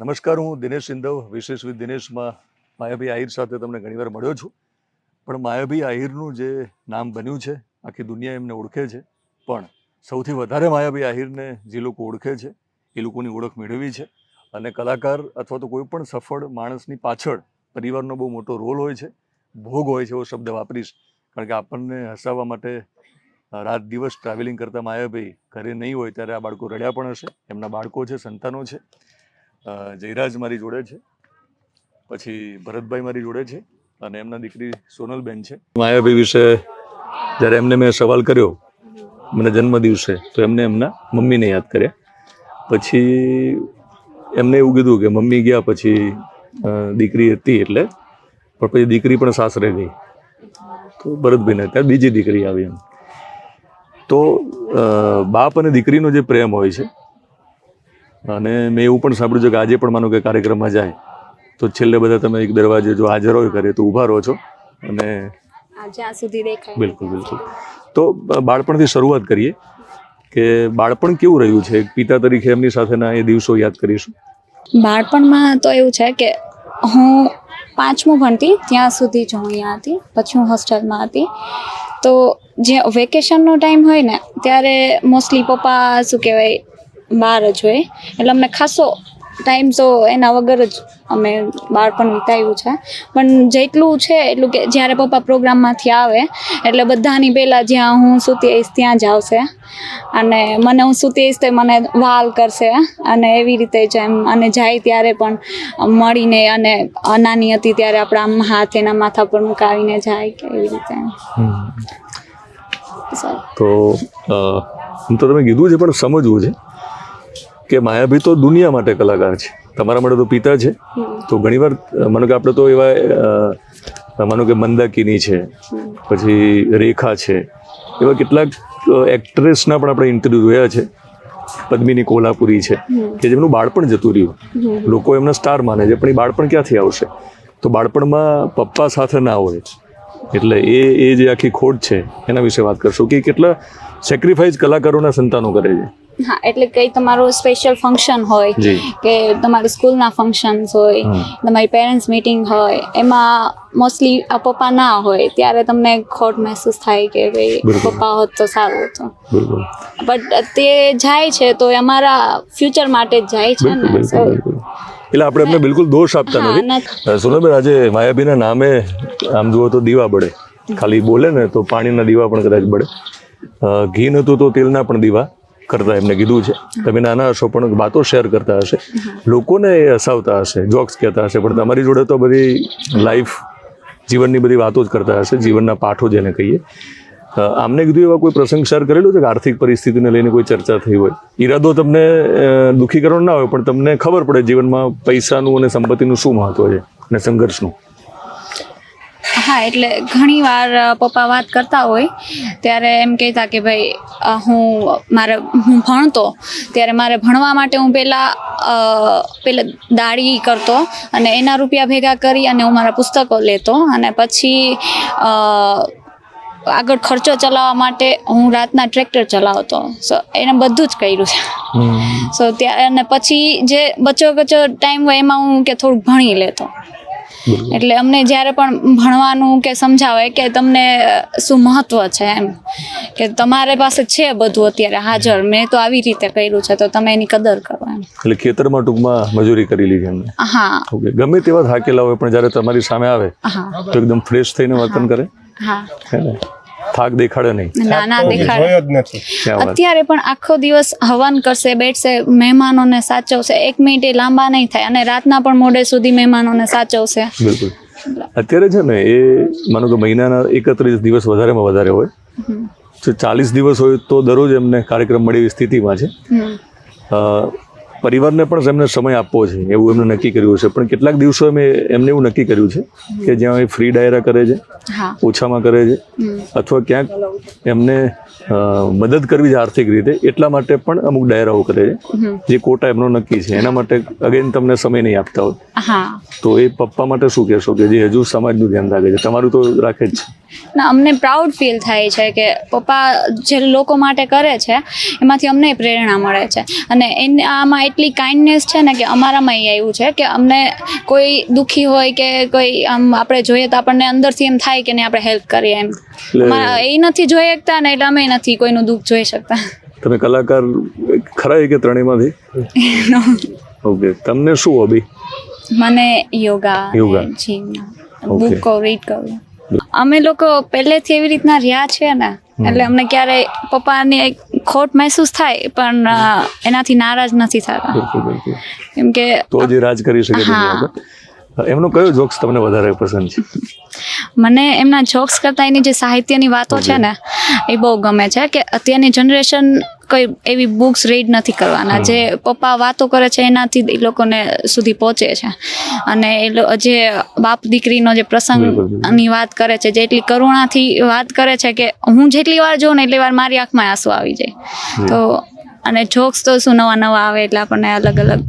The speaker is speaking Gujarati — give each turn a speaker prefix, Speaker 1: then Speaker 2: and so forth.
Speaker 1: નમસ્કાર, હું દિનેશ સિંધવ, વિશેષ વિથ દિનેશમાં માયાભાઈ આહિર સાથે તમને ઘણીવાર મળ્યો છું. પણ માયાભાઈ આહિરનું જે નામ બન્યું છે, આખી દુનિયા એમને ઓળખે છે. પણ સૌથી વધારે માયાભાઈ આહિરને જે લોકો ઓળખે છે, એ લોકોની ઓળખ મેળવી છે. અને કલાકાર અથવા તો કોઈ પણ સફળ માણસની પાછળ પરિવારનો બહુ મોટો રોલ હોય છે, ભોગ હોય છે એવો શબ્દ વાપરીશ. કારણ કે આપણને હસાવવા માટે રાત દિવસ ટ્રાવેલિંગ કરતા માયાભાઈ ઘરે નહીં હોય, ત્યારે આ બાળકો રડ્યા પણ હશે. એમના બાળકો છે, સંતાનો છે. જયરાજ મારી જોડે છે. પછી ભરતભાઈ મારી જોડે છે અને એમના દીકરી સોનલબેન છે. માયાભાઈ વિશે જ્યારે એમને મેં સવાલ કર્યો, મને જન્મ દિવસે તો એમને એમના મમ્મીને યાદ કર્યા. પછી એમને એવું કીધું કે મમ્મી ગયા પછી દીકરી હતી એટલે, પણ પછી દીકરી પણ સાસરે ગઈ. તો ભરતભાઈને ત્યાં બીજી દીકરી આવી એમ. તો બાપ અને દીકરીનો જે પ્રેમ હોય છે અને મેં એવું પણ સાંભળ્યું છે કે આજે પણ માનો કે કાર્યક્રમમાં જાય. તો છેલ્લે બધા તમે એક દરવાજે જો હાજર હોય કરે તો ઊભા રહો છો. અને
Speaker 2: જ્યાં સુધી દેખાય.
Speaker 1: બિલકુલ બિલકુલ. તો બાળપણથી શરૂઆત કરીએ કે બાળપણ કેવું રહ્યું છે? પિતા તરીકે એમની સાથેના એ દિવસો યાદ કરીશું.
Speaker 2: બાળપણમાં તો એવું છે કે હું પાંચમું ભણતી ત્યાં સુધી જ હું અહીંયા હતી. પછી હું હોસ્ટેલમાં હતી. તો જે વેકેશનનો ટાઈમ હોય ને ત્યારે મોસ્ટલી પપ્પા શું કહેવાય બહાર જ હોય. એટલે અમને ખાસો ટાઈમ તો એના વગર જ અમે બાળપણ વિતાવ્યું છે. પણ જેટલું છે એટલું કે જ્યારે પપ્પા પ્રોગ્રામમાંથી આવે એટલે બધાની પહેલાં જ્યાં હું સૂતી આવીશ ત્યાં જ આવશે. અને મને હું સૂતી આવીશ તો મને વાલ કરશે. અને એવી રીતે જ એમ અને જાય ત્યારે પણ મળીને અને નાની હતી ત્યારે આપણા આમ હાથ એના માથા પર મુકાવીને જાય કે એવી રીતે.
Speaker 1: તો તો તમે કીધું છે પણ સમજવું છે. કે માયાભી તો દુનિયા માટે કલાકાર છે. તમારા માટે તો પિતા છે. તો ઘણીવાર વાર માનો કે આપણે તો એવા માનો કે મંદાકિની છે, પછી રેખા છે, એવા કેટલાક એક્ટ્રેસના પણ આપણે ઇન્ટરવ્યૂ જોયા છે. પદ્મિની કોલ્હાપુરી છે, કે જેમનું બાળપણ જતું રહ્યું. લોકો એમના સ્ટાર માને છે, પણ એ બાળપણ ક્યાંથી આવશે? તો બાળપણમાં પપ્પા સાથે ના હોય. એટલે એ એ જે આખી ખોટ છે, એના વિશે વાત કરશું કે કેટલા સેક્રિફાઈસ કલાકારોના સંતાનો કરે છે.
Speaker 2: હા એટલે કંઈ તમારું સ્પેશિયલ ફંક્શન હોય કે તમારી સ્કૂલના ફંક્શન્સ હોય તમારી પેરેન્ટ્સ મીટિંગ હોય એમાં મોસ્ટલી આ પપ્પા ના હોય ત્યારે તમને ખોટ મહેસૂસ થાય કે ભાઈ પપ્પા હોત તો સારું હતું. બટ તે જાય છે તો અમારા ફ્યુચર માટે જ જાય છે ને
Speaker 1: એટલે આપણે એમને બિલકુલ દોષ આપતા નથી. સોનલબેન આજે માયાબીના નામે આમ જુઓ તો દીવા બળે. ખાલી બોલે ને તો પાણીના દીવા પણ કદાચ બળે. ઘી નહોતું તો તેલના પણ દીવા. કરતા એમને કીધું છે. તમે નાના હશો પણ વાતો શેર કરતા હશે. લોકોને એ હસાવતા હશે, જોક્સ કહેતા હશે, પણ તમારી જોડે તો બધી લાઈફ, જીવનની બધી વાતો જ કરતા હશે, જીવનના પાઠો જેને કહીએ. આમને કીધું એવા કોઈ પ્રસંગ શેર કરેલો છે કે આર્થિક પરિસ્થિતિને લઈને કોઈ ચર્ચા થઈ હોય? ઈરાદો તમને દુઃખી કરવાનો ના હોય, પણ તમને ખબર પડે જીવનમાં પૈસાનું અને સંપત્તિનું શું મહત્વ છે અને સંઘર્ષનું?
Speaker 2: હા એટલે ઘણી વાર પપ્પા વાત કરતા હોય ત્યારે એમ કહેતા કે ભાઈ હું મારે હું ભણતો ત્યારે મારે ભણવા માટે હું પહેલાં પહેલાં દાડી કરતો અને એના રૂપિયા ભેગા કરી અને હું મારા પુસ્તકો લેતો અને પછી આગળ ખર્ચો ચલાવવા માટે હું રાતના ટ્રેક્ટર ચલાવતો. સો એને બધું જ કર્યું છે. સો ત્યાં અને પછી જે બચો બચો ટાઈમ હોય એમાં હું કે થોડુંક ભણી લેતો. એટલે અમને જ્યારે પણ ભણવાનું કે સમજાવે કે તમને શું મહત્વ છે એમ કે તમારે પાસે છે બધું અત્યારે હાજર મેં તો આવી રીતે કર્યું છે તો તમે એની કદર કરો એમ.
Speaker 1: એટલે ખેતરમાં ટૂંકમાં મજૂરી કરી લીધી એમને?
Speaker 2: હા.
Speaker 1: ઓકે ગમે તેવા થાકેલા હોય પણ જ્યારે તમારી સામે આવે તો એકદમ ફ્રેશ થઈને વર્તન કરે?
Speaker 2: હા.
Speaker 1: હે ને? થાક દેખાડે નહીં.
Speaker 2: ના ના દેખાડે અત્યારે પણ આખો દિવસ હવન કરશે બેઠશે મહેમાનોને સાચવશે. એક મિનિટ એ લાંબા નહીં થાય અને રાતના પણ મોડે સુધી મહેમાનોને સાચવશે.
Speaker 1: બિલકુલ. અત્યારે છે ને એ માનો કે મહિનાના એકત્રીસ દિવસ વધારેમાં વધારે હોય. જો ચાલીસ દિવસ હોય તો દરરોજ એમને કાર્યક્રમ મળે એવી સ્થિતિમાં છે. અ, પરિવારને પણ એમને સમય આપવો છે એવું એમને નક્કી કર્યું છે. પણ કેટલાક દિવસો અમે એમને એવું નક્કી કર્યું છે કે જ્યાં એ ફ્રી ડાયરા કરે છે ઓછામાં કરે છે અથવા ક્યાંક એમને મદદ કરવી છે આર્થિક રીતે એટલા માટે પણ અમુક ડાયરાઓ કરે છે. જે કોટા એમનો નક્કી છે એના માટે અગેન તમને સમય નહીં આપતા હોય.
Speaker 2: હા.
Speaker 1: તો એ પપ્પા માટે શું કહેશો કે જે હજુ સમાજનું ધ્યાન રાખે છે? તમારું તો રાખે જ છે.
Speaker 2: ના અમને પ્રાઉડ ફીલ થાય છે કે પપ્પા જે લોકો માટે કરે છે એમાંથી અમને પ્રેરણા મળે છે. અને એને આમાં એટલી કાઇન્ડનેસ છે ને કે અમારામાં એ આવ્યું છે કે અમને કોઈ દુઃખી હોય કે કોઈ આમ આપણે જોઈએ તો આપણને અંદરથી એમ થાય કે નહીં આપણે હેલ્પ કરીએ એમ. એ નથી જોઈ શકતા ને એટલે અમે નથી કોઈનું દુઃખ જોઈ શકતા.
Speaker 1: તમે કલાકાર ખરા કે ત્રણેયમાંથી? ઓકે તમને શું હોબી
Speaker 2: મને યોગા
Speaker 1: યોગા.
Speaker 2: જીમ. બુકો રીડ કરું અમે લોકો પહેલેથી એવી રીતના રહ્યા છે ને એટલે અમને ક્યારેય પપ્પાને એક ખોટ મહેસૂસ થાય પણ એનાથી નારાજ નથી થતા. કેમ કે
Speaker 1: તો જે રાજ કરી શકે
Speaker 2: હા.
Speaker 1: એમનો કયો જોક્સ તમને વધારે પસંદ છે?
Speaker 2: મને એમના જોક્સ કરતાં એની જે સાહિત્યની વાતો છે ને એ બહુ ગમે છે કે અત્યારની જનરેશન કોઈ એવી બુક્સ રીડ નથી કરવાના. જે પપ્પા વાતો કરે છે એનાથી એ લોકોને સુધી પહોંચે છે. અને એ જે બાપ દીકરીનો જે. પ્રસંગની વાત કરે છે જે એટલી કરુણાથી વાત કરે છે કે હું જેટલી વાર જોઉં ને એટલી વાર મારી આંખમાં આંસુ આવી જાય. તો અને જોક્સ તો શું નવા નવા આવે એટલે આપણને અલગ અલગ